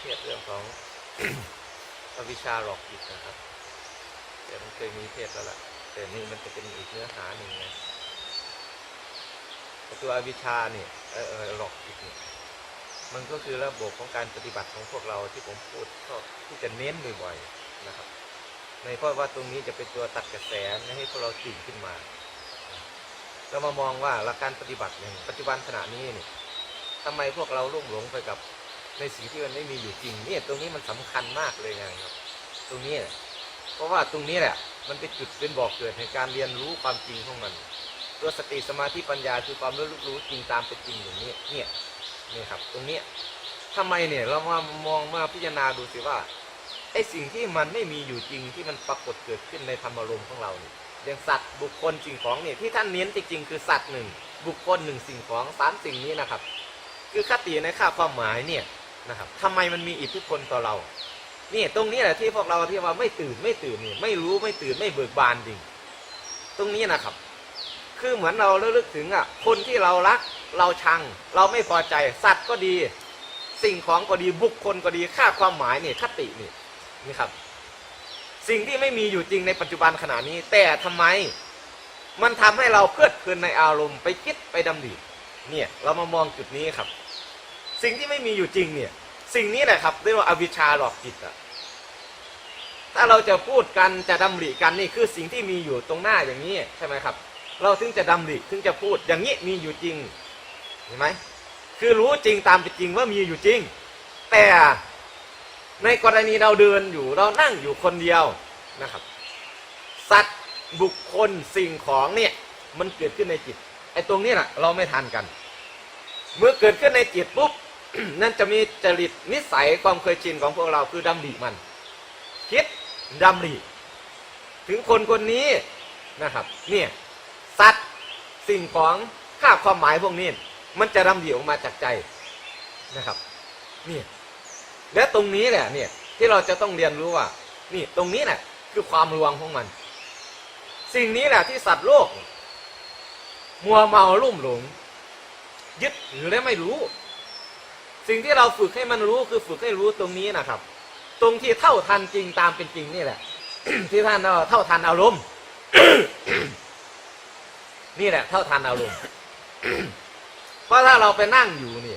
เทศเรื่องของอวิชาหลอกจิตนะครับ แต่มันเคยมีเทศแล้วล่ะ แต่นี่มันจะเป็นอีกเนื้อหาหนึ่งไงแต่ตัวอวิชาเนี่ยเออเออหลอกจิตเนี่ยมันก็คือระบบของการปฏิบัติของพวกเราที่ผมพูดชอบที่จะเน้นบ่อยๆนะครับ ในเพราะว่าตรงนี้จะเป็นตัวตัดกระแสให้พวกเราตื่นขึ้นมาเรามามองว่าหลักการปฏิบัติเนี่ยปัจจุบันขณะนี้เนี่ยทำไมพวกเราลุ่มหลงไปกับ ในสิ่งที่มันไม่มีอยู่จริงเนี่ยตรงนี้มันสำคัญมากเลยนะครับ ตรงนี้เพราะว่าตรงนี้แหละมันเป็นจุดเป็นบ่อกเกิดในการเรียนรู้ความจริงของมัน ตัวสติสมาธิปัญญาคือความรู้รู้จริงตามเป็นจริงอย่างนี้เนี่ยนี่ครับ ตรงนี้ยทำไมเนี่ยเรามามองมาพิจารณาดูสิว่าไอสิ่งที่มันไม่มีอยู่จริงที่มันปรากฏเกิดขึ้นในธรรมารมณ์ของเราเนี่ยอย่างสัตว์บุคคลสิ่งของเนี่ยที่ท่านเน้นจริงๆคือสัตว์หนึ่งบุคคลหนึ่งสิ่งของสามสิ่งนี้นะครับ คือคติในค่าความหมายเนี่ย นะครับทำไมมันมีอิทธิพลต่อเรา นี่ตรงนี้แหละที่พวกเราที่ว่าไม่ตื่นไม่ตื่นนี่ไม่รู้ไม่ตื่นไม่เบิกบานจริง ตรงนี้นะครับ คือเหมือนเราระลึกถึงอะคนที่เรารักเราชัง เราไม่พอใจสัตว์ก็ดี สิ่งของก็ดีบุคคลก็ดีค่าความหมายนี่คตินี่นี่ครับ สิ่งที่ไม่มีอยู่จริงในปัจจุบันขณะนี้ แต่ทำไมมันทำให้เราเพลิดเพลินในอารมณ์ไปคิดไปดำดิเนี่ย เรามามองจุดนี้ครับ สิ่งที่ไม่มีอยู่จริงเนี่ย สิ่งนี้แหละครับเรียกว่าอวิชชาหลอกจิตอะถ้าเราจะพูดกันจะดำริกันนี่คือสิ่งที่มีอยู่ตรงหน้าอย่างนี้ใช่ไหมครับ เราถึงจะดำริถึงจะพูดอย่างนี้มีอยู่จริงเห็นไหมคือรู้จริงตามเป็นจริงว่ามีอยู่จริง แต่ในกรณีเราเดินอยู่เรานั่งอยู่คนเดียวนะครับ สัตว์บุคคลสิ่งของเนี่ยมันเกิดขึ้นในจิตไอ้ตรงนี้แหละเราไม่ทันกัน เมื่อเกิดขึ้นในจิตปุ๊บ นั่นจะมีจริตนิสัยความเคยชินของพวกเราคือดำริมัน คิดดำริถึงคนคนนี้นะครับ เนี่ยสัตว์สิ่งของค่าความหมายพวกนี้ มันจะดำริออกมาจากใจนะครับเนี่ยและตรงนี้แหละเนี่ยที่เราจะต้องเรียนรู้ว่า นี่ตรงนี้แหละคือความลวงของมัน สิ่งนี้แหละที่สัตว์โลก มัวเมาลุ่มหลง ยึดหรือและไม่รู้ สิ่งที่เราฝึกให้มันรู้คือฝึกให้รู้ตรงนี้นะครับ ตรงที่เท่าทันจริงตามเป็นจริงนี่แหละ ที่ท่านเราเท่าทันอารมณ์นี่แหละ เท่าทันอารมณ์เพราะถ้าเราไปนั่งอยู่นี่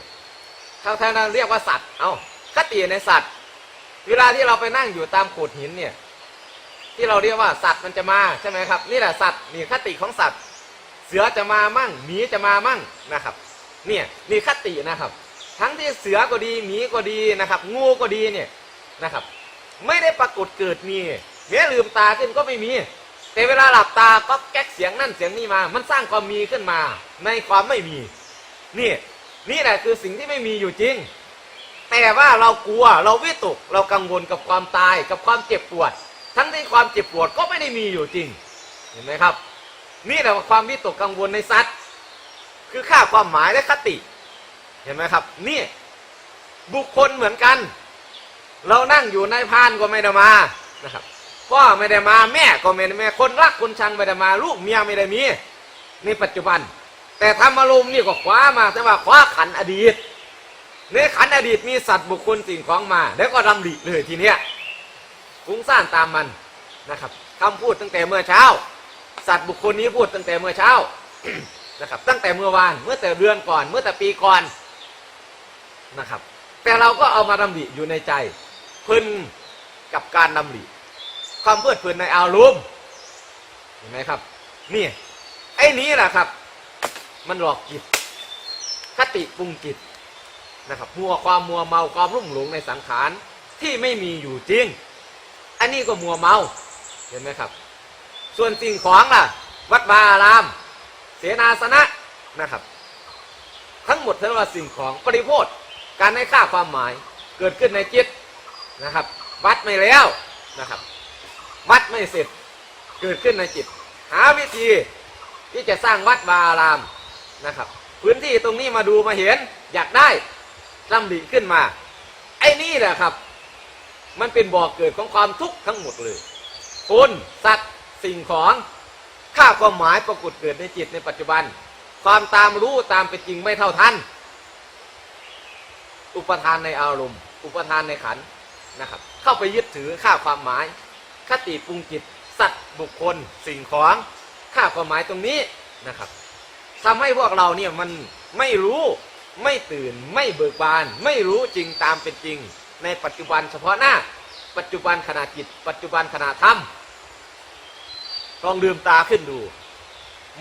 ทางทางเรียกว่าสัตว์ เอาคติในสัตว์ เวลาที่เราไปนั่งอยู่ตามโขดหินเนี่ย ที่เราเรียกว่าสัตว์มันจะมาใช่ไหมครับ นี่แหละสัตว์นี่คติของสัตว์ เสือจะมามั่งหมีจะมามั่งนะครับ เนี่ยนี่คตินะครับ ทั้งที่เสือก็ดีหมีก็ดีนะครับ งูก็ดีเนี่ยนะครับ ไม่ได้ปรากฏเกิดมีแม้ลืมตาขึ้นก็ไม่มี แต่เวลาหลับตาก็แก๊กเสียงนั่นเสียงนี่มา มันสร้างความมีขึ้นมา ในความไม่มีนี่นี่แหละคือสิ่งที่ไม่มีอยู่จริง แต่ว่าเรากลัวเราวิตก เรากังวลกับความตายกับความเจ็บปวด ทั้งที่ความเจ็บปวดก็ไม่ได้มีอยู่จริง เห็นไหมครับ นี่แหละความวิตกกังวลในสัตว์ คือค่าความหมายและคติ เห็นไหมครับ นี่บุคคลเหมือนกัน เรานั่งอยู่ในพานก็ไม่ได้มานะครับพ่อไม่ได้มาแม่ก็ไม่ได้มาคนรักคนชังไม่ได้มา ลูกเมียไม่ได้มีในปัจจุบัน แต่ธรรมารมณ์นี่ก็คว้ามาแต่ว่าคว้าขันอดีตในขันอดีตมีสัตว์บุคคลสิ่งของมา แล้วก็ดำริเลยทีเนี้ยฟุ้งซ่านตามมันนะครับคำพูดตั้งแต่เมื่อเช้า สัตว์บุคคลนี้พูดตั้งแต่เมื่อเช้านะครับตั้งแต่เมื่อวานเมื่อแต่เดือนก่อน เมื่อแต่ปีก่อน นะครับ แต่เราก็เอามาดำริอยู่ในใจเพลินกับการดำริความเพลิดเพลินในอารมณ์เห็นไหมครับ นี่ไอ้นี้แหละครับ มันหลอกจิตคติปรุงจิตนะครับมัวความมัวเมาความรุ่มหลงในสังขารที่ไม่มีอยู่จริง อันนี้ก็มัวเมาเห็นไหมครับ ส่วนสิ่งของล่ะ วัดวาอาราม เสนาสนะนะครับ ทั้งหมดทั้งว่าสิ่งของปริโภท การให้ค่าความหมายเกิดขึ้นในจิตนะครับ วัดไม่แล้วนะครับ วัดไม่เสร็จเกิดขึ้นในจิต หาวิธีที่จะสร้างวัดวาอารามนะครับ พื้นที่ตรงนี้มาดูมาเห็นอยากได้ลำดิขึ้นมา ไอ้นี่แหละครับ มันเป็นบ่อกเกิดของความทุกข์ทั้งหมดเลยคนสัตว์สิ่งของค่าความหมายปรากฏเกิดในจิตในปัจจุบัน ความตามรู้ตามเป็นจริงไม่เท่าทัน อุปทานในอารมณ์ อุปทานในขันนะครับ เข้าไปยึดถือค่าความหมาย คติปรุงจิต สัตว์บุคคล สิ่งของค่าความหมายตรงนี้นะครับทำให้พวกเราเนี่ยมันไม่รู้ไม่ตื่นไม่เบิกบาน ไม่รู้จริงตามเป็นจริง ในปัจจุบันเฉพาะหน้า ปัจจุบันขณะจิต ปัจจุบันขณะธรรมลองลืมตาขึ้นดู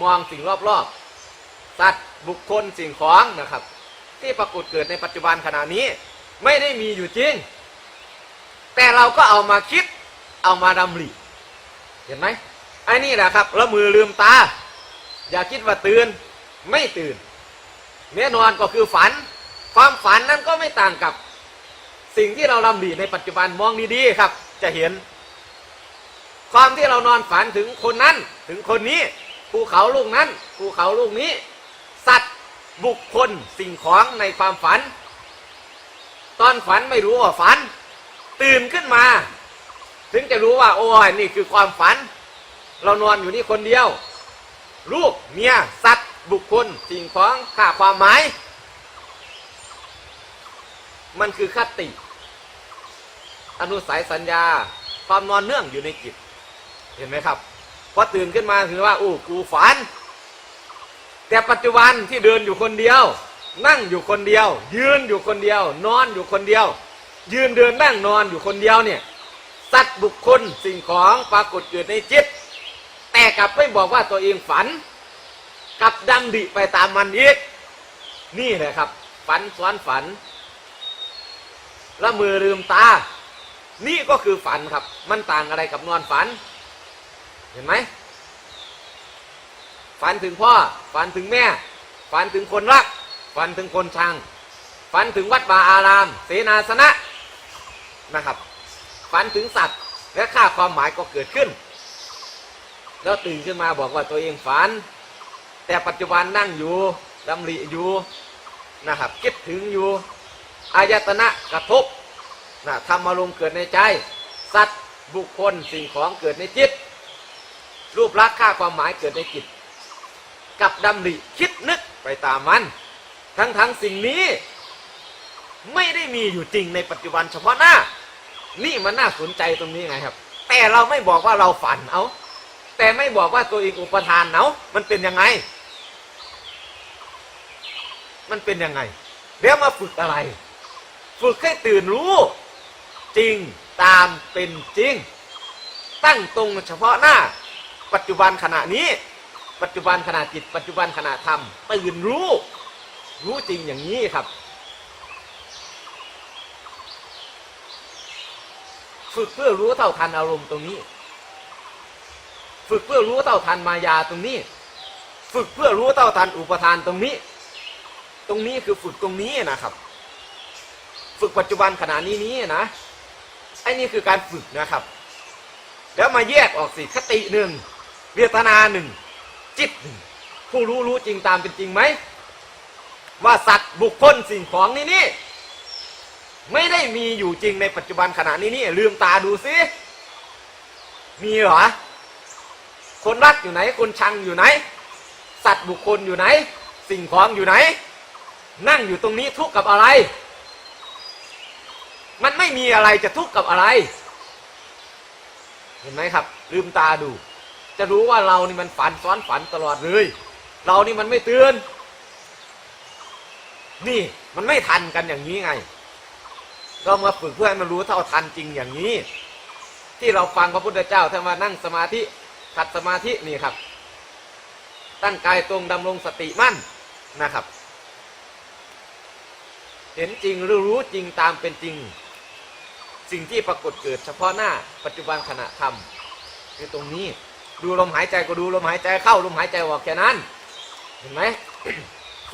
มองสิ่งรอบๆสัตว์บุคคลสิ่งของนะครับ ที่ปรากฏเกิดในปัจจุบันขณะนี้ ไม่ได้มีอยู่จริง แต่เราก็เอามาคิด เอามาดำริเห็นไหมไอ้นี่แหละครับละมือลืมตา อย่าคิดว่าตื่นไม่ตื่นแน่นอนก็คือฝัน ความฝันนั้นก็ไม่ต่างกับ สิ่งที่เราดำริในปัจจุบันมองดีๆครับ จะเห็น ความที่เรานอนฝันถึงคนนั้น ถึงคนนี้ภูเขาลูกนั้นภูเขาลูกนี้ สัตว์ บุคคลสิ่งของในความฝัน ตอนฝันไม่รู้ว่าฝัน ตื่นขึ้นมา ถึงจะรู้ว่า โอ้ยนี่คือความฝัน เรานอนอยู่นี่คนเดียว ลูกเมียสัตว์ บุคคลสิ่งของค่าความหมาย มันคือคติ อนุสัยสัญญา ความนอนเนื่องอยู่ในจิต เห็นไหมครับพอตื่นขึ้นมาถือว่า โอ้กูฝัน แต่ปัจจุบันที่เดินอยู่คนเดียว นั่งอยู่คนเดียว ยืนอยู่คนเดียว นอนอยู่คนเดียว ยืนเดินนั่งนอนอยู่คนเดียวเนี่ยสัตว์บุคคลสิ่งของปรากฏอยู่ในจิต แต่กลับไม่บอกว่าตัวเองฝันกลับดำดิไปตามมันอีกนี่แหละครับ ฝันซ้อนฝันละมือลืมตา นี่ก็คือฝันครับ มันต่างอะไรกับนอนฝัน เห็นไหม ฝันถึงพ่อ ฝันถึงแม่ ฝันถึงคนรัก ฝันถึงคนชัง ฝันถึงวัดวาอาราม เสนาสนะนะครับ ฝันถึงสัตว์และค่าความหมายก็เกิดขึ้น แล้วตื่นขึ้นมาบอกว่าตัวเองฝัน แต่ปัจจุบันนั่งอยู่ดำริอยู่นะครับคิดถึงอยู่อายตนะกระทบนะธรรมารมณ์เกิดในใจ สัตว์บุคคลสิ่งของเกิดในจิต รูปลักษณ์ค่าความหมายเกิดในจิต กับดำริคิดนึกไปตามมัน ทั้งทั้งสิ่งนี้ ไม่ได้มีอยู่จริงในปัจจุบันเฉพาะหน้า นี่มันน่าสนใจตรงนี้ไงครับ แต่เราไม่บอกว่าเราฝันเอาแต่ไม่บอกว่าตัวเองอุปทานเอามันเป็นยังไง มันเป็นยังไงเดี๋ยวมาฝึกอะไร ฝึกให้ตื่นรู้ จริงตามเป็นจริง ตั้งตรงเฉพาะหน้า ปัจจุบันขณะนี้ ปัจจุบันขณะจิต ปัจจุบันขณะธรรมตื่นรู้ รู้จริงอย่างนี้ครับ ฝึกเพื่อรู้เท่าทันอารมณ์ตรงนี้ ฝึกเพื่อรู้เท่าทันมายาตรงนี้ ฝึกเพื่อรู้เท่าทันอุปทานตรงนี้ ตรงนี้คือฝึกตรงนี้นะครับ ฝึกปัจจุบันขณะนี้นี้นะไอ้นี่คือการฝึกนะครับ แล้วมาแยกออกสิคติหนึ่งเวทนาหนึ่ง จิต ผู้รู้รู้จริงตามเป็นจริงไหม ว่าสัตว์บุคคลสิ่งของนี่นี่ไม่ได้มีอยู่จริงในปัจจุบันขณะนี้นี่ลืมตาดูซิมีเหรอคนรักอยู่ไหน คนชังอยู่ไหน สัตว์บุคคลอยู่ไหน สิ่งของอยู่ไหน นั่งอยู่ตรงนี้ทุกข์กับอะไร มันไม่มีอะไรจะทุกข์กับอะไร เห็นไหมครับ ลืมตาดู จะรู้ว่าเรานี่มันฝันซ้อนฝันตลอดเลย เรานี่มันไม่เตือน นี่มันไม่ทันกันอย่างนี้ไง เรามาฝึกเพื่อให้มันรู้เท่าทันจริงอย่างนี้ ที่เราฟังพระพุทธเจ้าท่านมานั่งสมาธิขัดสมาธินี่ครับ ตั้งกายตรงดำรงสติมั่นนะครับ เห็นจริงหรือรู้จริงตามเป็นจริง สิ่งที่ปรากฏเกิดเฉพาะหน้าปัจจุบันขณะทำคือตรงนี้ ดูลมหายใจก็ดูลมหายใจเข้าลมหายใจออกแค่นั้น เห็นไหม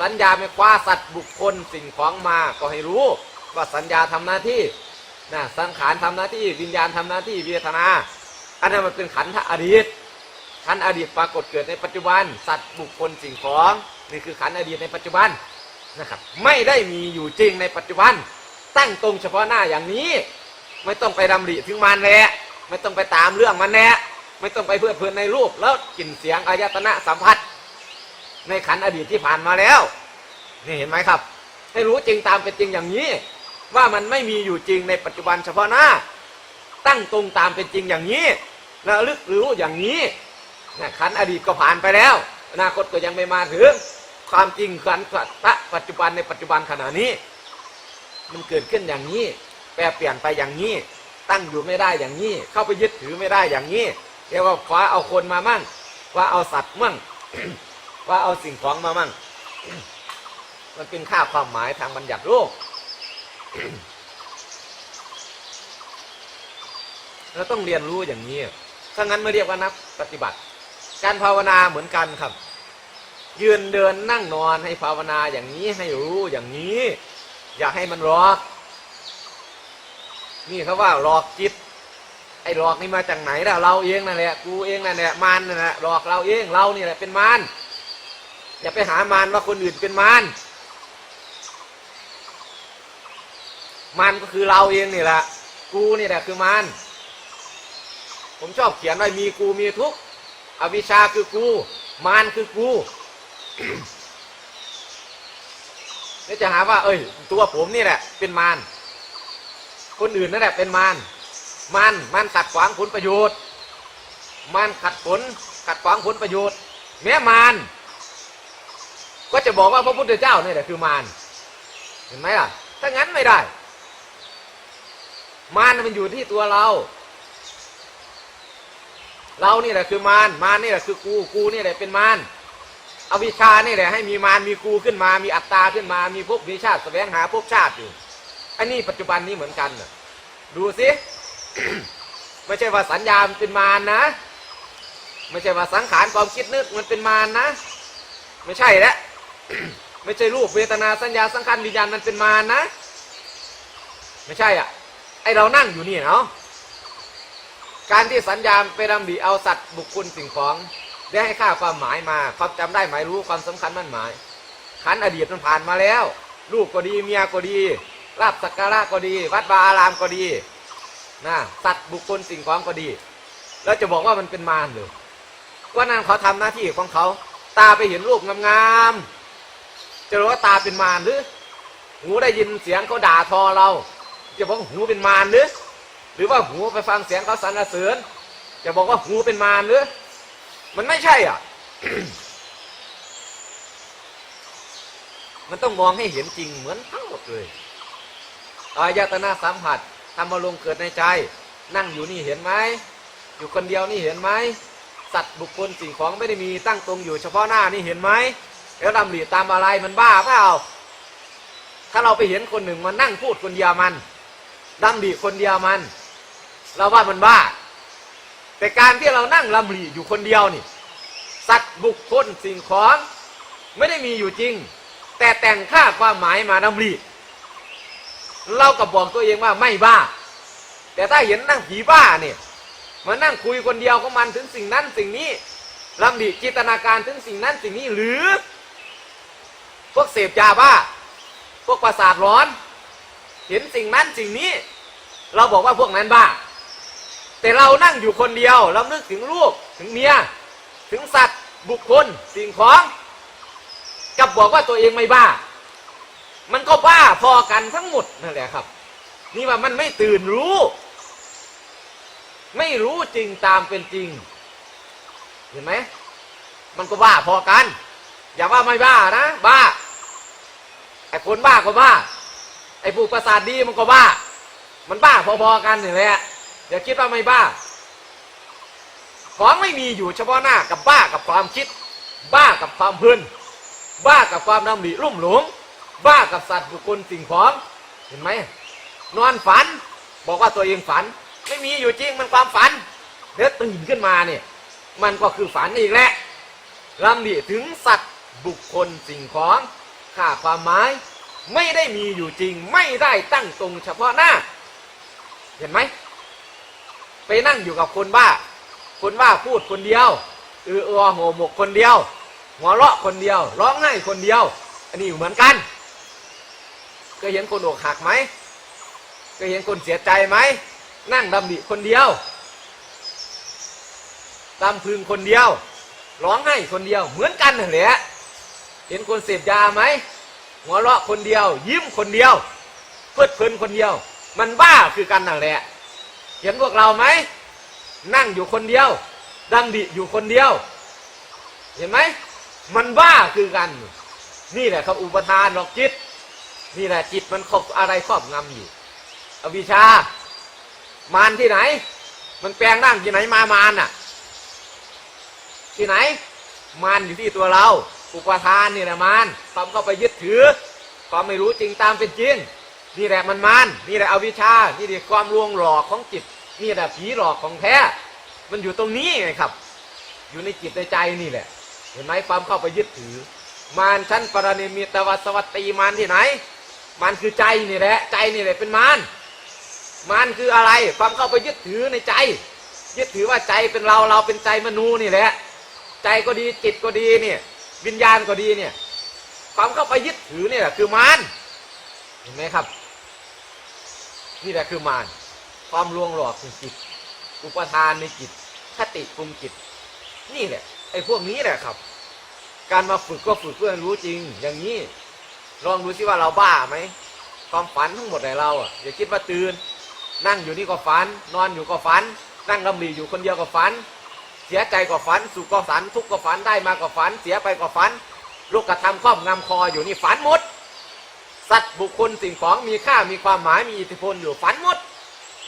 สัญญาไม่คว้าสัตว์บุคคลสิ่งของมาก็ให้รู้ ว่าสัญญาทำหน้าที่นะสังขารทำหน้าที่วิญญาณทำหน้าที่เวทนา อันนั้นมันเป็นขันธ์อดีตขันธ์อดีตปรากฏเกิดในปัจจุบัน สัตว์บุคคลสิ่งของนี่คือขันธ์อดีตในปัจจุบันนะครับ ไม่ได้มีอยู่จริงในปัจจุบัน ตั้งตรงเฉพาะหน้าอย่างนี้ ไม่ต้องไปดำริถึงมันแหละไม่ต้องไปตามเรื่องมันแหละ ไม่ต้องไปเพื่อเพลินในรูปแล้วกลิ่นเสียงอายตนะสัมผัส ในขันอดีตที่ผ่านมาแล้ว นี่เห็นไหมครับ ให้รู้จริงตามเป็นจริงอย่างนี้ ว่ามันไม่มีอยู่จริงในปัจจุบันเฉพาะหน้า ตั้งตรงตามเป็นจริงอย่างนี้ระลึกรู้อย่างนี้นขันอดีตก็ผ่านไปแล้ว อนาคตก็ยังไม่มาถึงความจริงขันธ์ปัจจุบันในปัจจุบันขณะนี้ มันเกิดขึ้นอย่างนี้ แปรเปลี่ยนไปอย่างนี้ ตั้งอยู่ไม่ได้อย่างนี้ เข้าไปยึดถือไม่ได้อย่างนี้ เรียกว่าคว้าเอาคนมามั่งคว้าเอาสัตว์มั่งคว้าเอาสิ่งของมามั่ง มันเป็นค่าความหมายทางบัญญัติโลกเราต้องเรียนรู้อย่างนี้ ถ้างั้นไม่เรียกว่านักปฏิบัติ การภาวนาเหมือนกันครับ ยืนเดินนั่งนอนให้ภาวนาอย่างนี้ให้รู้อย่างนี้ อย่าให้มันหลอก นี่เขาว่าหลอกจิต อ้หลอกนี่มาจากไหนล่ะเราเองนั่นแหละกูเองนั่นแหละมารนั่นแหละหลอกเราเองเรานี่แหละเป็นมารอย่าไปหามารว่าคนอื่นเป็นมารมารก็คือเราเองนี่แหละกูนี่แหละคือมารผมชอบเขียนไว้มีกูมีทุกอวิชาคือกู มารคือกูแล้วจะหาว่า เอ้ย ตัวผมนี่แหละเป็นมารคนอื่นนั่นแหละเป็นมาร มันมันขัดขวางผลประโยชน์ มันขัดผลขัดขวางผลประโยชน์ แม้มารก็จะบอกว่าพระพุทธเจ้านี่แหละคือมารเห็นไหมล่ะ ถ้างั้นไม่ได้ มารมันอยู่ที่ตัวเรา เรานี่แหละคือมารมารนี่แหละคือกูกูนี่แหละเป็นมารอวิชานี่แหละให้มีมารมีกูขึ้นมา มีอัตตาขึ้นมา มีภพมีชาติแสวงหาภพชาติอยู่อันนี้ปัจจุบันนี้เหมือนกันนะดูสิ ไม่ใช่ว่าสัญญามันเป็นมารนะ ไม่ใช่ว่าสังขารความคิดนึกมันเป็นมารนะ ไม่ใช่แล้วไม่ใช่รูปเวทนาสัญญาสังขารวิญญาณมันเป็นมารนะ ไม่ใช่อะไอเรานั่งอยู่นี่เนาะการที่สัญญาไปรำดีเอาสัตว์บุคคลสิ่งของได้ให้ค่าความหมายมาความจำได้หมายรู้ความสำคัญมั่นหมายขันอดีตมันผ่านมาแล้ว ลูกก็ดีเมียก็ดีลาบสักการะก็ดี วัดวาอารามก็ดี นะสัตว์บุคคลสิ่งของก็ดี แล้วจะบอกว่ามันเป็นมารหรือว่านั่นเขาทำหน้าที่ของเขา ตาไปเห็นรูปงามๆจะรู้ว่าตาเป็นมารหรือหูได้ยินเสียงเขาด่าทอเรา จะบอกว่าหูเป็นมารหรือหรือว่าหูไปฟังเสียงเขาสรรเสริญ จะบอกว่าหูเป็นมารหรือมันไม่ใช่อะ มันต้องมองให้เห็นจริงเหมือนทั้งหมดเลยอายตนะสัมผัส ทำมาลงเกิดในใจ นั่งอยู่นี่เห็นไหม อยู่คนเดียวนี่เห็นไหม สัตว์บุคคลสิ่งของไม่ได้มีตั้งตรงอยู่เฉพาะหน้านี่เห็นไหม แล้วดำริตามอะไรมันบ้าเปล่า ถ้าเราไปเห็นคนหนึ่งมันนั่งพูดคนเดียวมันดำริคนเดียวมัน เราว่ามันบ้า แต่การที่เรานั่งลำริอยู่คนเดียวนี่ สัตว์บุคคลสิ่งของไม่ได้มีอยู่จริง แต่แต่งค่าความหมายมาดำริ เราก็บอกตัวเองว่าไม่บ้า แต่ถ้าเห็นนั่งผีบ้าเนี่ยมานั่งคุยคนเดียวของมันถึงสิ่งนั้นสิ่งนี้ลำดิจินตนาการถึงสิ่งนั้นสิ่งนี้หรือ พวกเสพยาบ้า พวกประสาทร้อน เห็นสิ่งนั้นสิ่งนี้ เราบอกว่าพวกนั้นบ้า แต่เรานั่งอยู่คนเดียวเรานึกถึงลูกถึงเมียถึงสัตว์บุคคลสิ่งของกับบอกว่าตัวเองไม่บ้า มันก็บ้าพอกันทั้งหมดนั่นแหละครับ นี่ว่ามันไม่ตื่นรู้ ไม่รู้จริงตามเป็นจริง เห็นไหมมันก็บ้าพอกัน อย่าว่าไม่บ้านะ บ้าไอ้คนบ้าก็บ้า ไอ้ผู้ประสาทดีมันก็บ้า มันบ้าพอๆกันนี่แหละอย่าคิดว่าไม่บ้า ของไม่มีอยู่เฉพาะหน้ากับบ้ากับความคิด บ้ากับความเพลินบ้ากับความดำริรุ่มหลง บ้ากับสัตว์บุคคลสิ่งของ เห็นไหม นอนฝัน บอกว่าตัวเองฝัน ไม่มีอยู่จริงมันความฝันเดี๋ยวตื่นขึ้นมาเนี่ย มันก็คือฝันอีกแหละลำดิถึงสัตว์บุคคลสิ่งของค่าความหมาย ไม่ได้มีอยู่จริง ไม่ได้ตั้งตรงเฉพาะหน้า เห็นไหม ไปนั่งอยู่กับคนบ้า คนบ้าพูดคนเดียวเออเออหัวหมกคนเดียว หัวเราะคนเดียว ร้องไห้คนเดียว อันนี้เหมือนกัน เคยเห็นคนอกหักไหมเคยเห็นคนเสียใจไหม นั่งดำดิคนเดียวตามพึงคนเดียว ร้องไห้คนเดียว เหมือนกันนั่นแหละเห็นคนเสพยาไหมหัวเราะคนเดียว ยิ้มคนเดียวเพลิดเพลินคนเดียว มันบ้าคือกันนั่นแหละเห็นพวกเราไหมนั่งอยู่คนเดียวดังดิอยู่คนเดียว เห็นไหมมันบ้าคือกัน นี่แหละครับอุปทานหรอกจิต นี่แหละจิตมันครอบอะไรครอบงำอยู่ อวิชามารที่ไหน มันแปลงร่างที่ไหนมามารน่ะ ที่ไหน มารอยู่ที่ตัวเรา อุปทานนี่แหละมารความเข้าไปยึดถือ ความไม่รู้จริงตามเป็นจริงนี่แหละมันมารนี่แหละอวิชา นี่แหละความลวงหลอกของจิต นี่แหละผีหลอกของแท้ มันอยู่ตรงนี้ไงครับ อยู่ในจิตในใจนี่แหละ เห็นไหมความเข้าไปยึดถือ มารชั้นปรนิมิตวสวัตตีมารที่ไหน มารคือใจนี่แหละ ใจนี่แหละเป็นมารมารคืออะไร ความเข้าไปยึดถือในใจ ยึดถือว่าใจเป็นเราเราเป็นใจมนูนี่แหละ ใจก็ดีจิตก็ดีเนี่ยวิญญาณก็ดีเนี่ย ความเข้าไปยึดถือเนี่ยแหละคือมารเห็นไหมครับ นี่แหละคือมารความลวงหลอกของจิต อุปทานในจิตคติปรุงจิต นี่แหละไอ้พวกนี้แหละครับ การมาฝึกก็ฝึกเพื่อรู้จริงอย่างนี้ ลองดูสิว่าเราบ้าไหมความฝันทั้งหมดในเราอะอย่าคิดว่าตื่น นั่งอยู่นี่ก็ฝัน นอนอยู่ก็ฝัน นั่งลำลีอยู่คนเดียวก็ฝัน เสียใจก็ฝัน สุขก็ฝัน ทุกข์ก็ฝัน ได้มาก็ฝัน เสียไปก็ฝัน ลูกกระทำครอบงำคออยู่นี่ฝันหมด สัตว์บุคคลสิ่งของมีค่ามีความหมายมีอิทธิพลอยู่ฝันหมด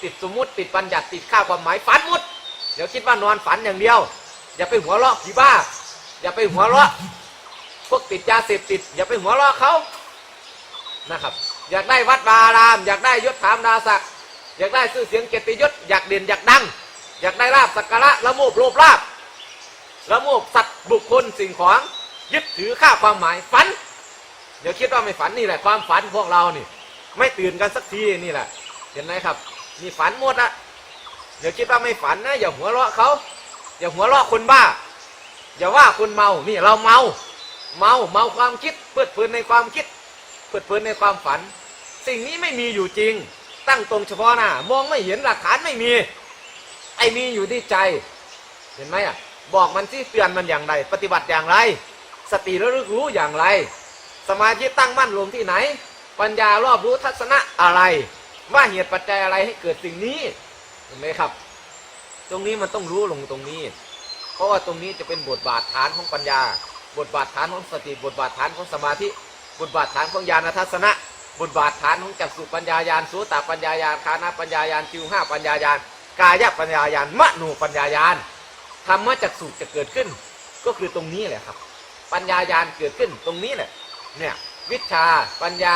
ติดสมมติติดบัญญัติติดค่าความหมายฝันหมด เดี๋ยวคิดว่านอนฝันอย่างเดียว อย่าไปหัวเราะผีบ้า อย่าไปหัวเราะ พวกติดยาเสพติด อย่าไปหัวเราะเขา นะครับ อยากได้วัดวาราม อยากได้ยศถามดาศักดิ์อยากได้ชื่อเสียงเกียรติยศอยากเด่นอยากดัง อยากได้ลาบสักการะละโมบโลภลาบละโมบสัตว์บุคคลสิ่งของยึดถือค่าความหมายฝันเดี๋ยวคิดว่าไม่ฝันนี่แหละความฝันพวกเรานี่ ไม่ตื่นกันสักทีนี่แหละ เห็นไหมครับมีฝันหมดอะเดี๋ยวคิดว่าไม่ฝันนะอย่าหัวเราะเขาอย่าหัวเราะคนบ้า อย่าว่าคนเมานี่เราเมา เมาเมาความคิดเพลิดเพลินในความคิด เพลิดเพลินในความฝัน สิ่งนี้ไม่มีอยู่จริง ตั้งตรงเฉพาะหน้ามองไม่เห็นหลักฐานไม่มี ไอ้มีอยู่ที่ใจ เห็นไหมอะบอกมันที่เตือนมันอย่างไร ปฏิบัติอย่างไร สติระลึกรู้อย่างไร สมาธิตั้งมั่นลงที่ไหน ปัญญารอบรู้ทัศนะอะไร ว่าเหตุปัจจัยอะไรให้เกิดสิ่งนี้เห็นไหมครับ ตรงนี้มันต้องรู้ลงตรงนี้ เพราะว่าตรงนี้จะเป็นบทบาทฐานของปัญญา บทบาทฐานของสติบทบาทฐานของสมาธิ บทบาทฐานของญาณทัศนะบทบาทฐานของจักษุปัญญายานสูตปัญญายานคานาปัญญายานจิวห้าปัญญายานกายปัญญายานมโนปัญญายานธรรมะจักษุจะเกิดขึ้น ก็คือตรงนี้แหละครับ ปัญญายานเกิดขึ้นตรงนี้แหละเนี่ยวิชาปัญญา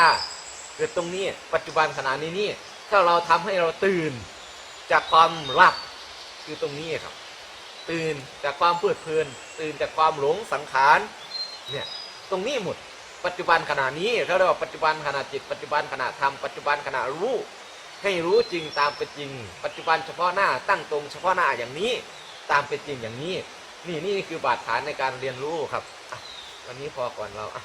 เกิดตรงนี้ปัจจุบันขณะนี้นี่ถ้าเราทำให้เราตื่นจากความหลับคือตรงนี้ครับ ตื่นจากความเพลิดเพลิน ตื่นจากความหลงสังขารเนี่ยตรงนี้หมด ปัจจุบันขณะนี้เขาเรียกว่าปัจจุบันขณะจิต ปัจจุบันขณะธรรมปัจจุบันขณะรู้ให้รู้จริงตามเป็นจริง ปัจจุบันเฉพาะหน้าตั้งตรงเฉพาะหน้าอย่างนี้ตามเป็นจริงอย่างนี้ นี่นี่คือบาดฐานในการเรียนรู้ครับวันนี้พอก่อนเราอะ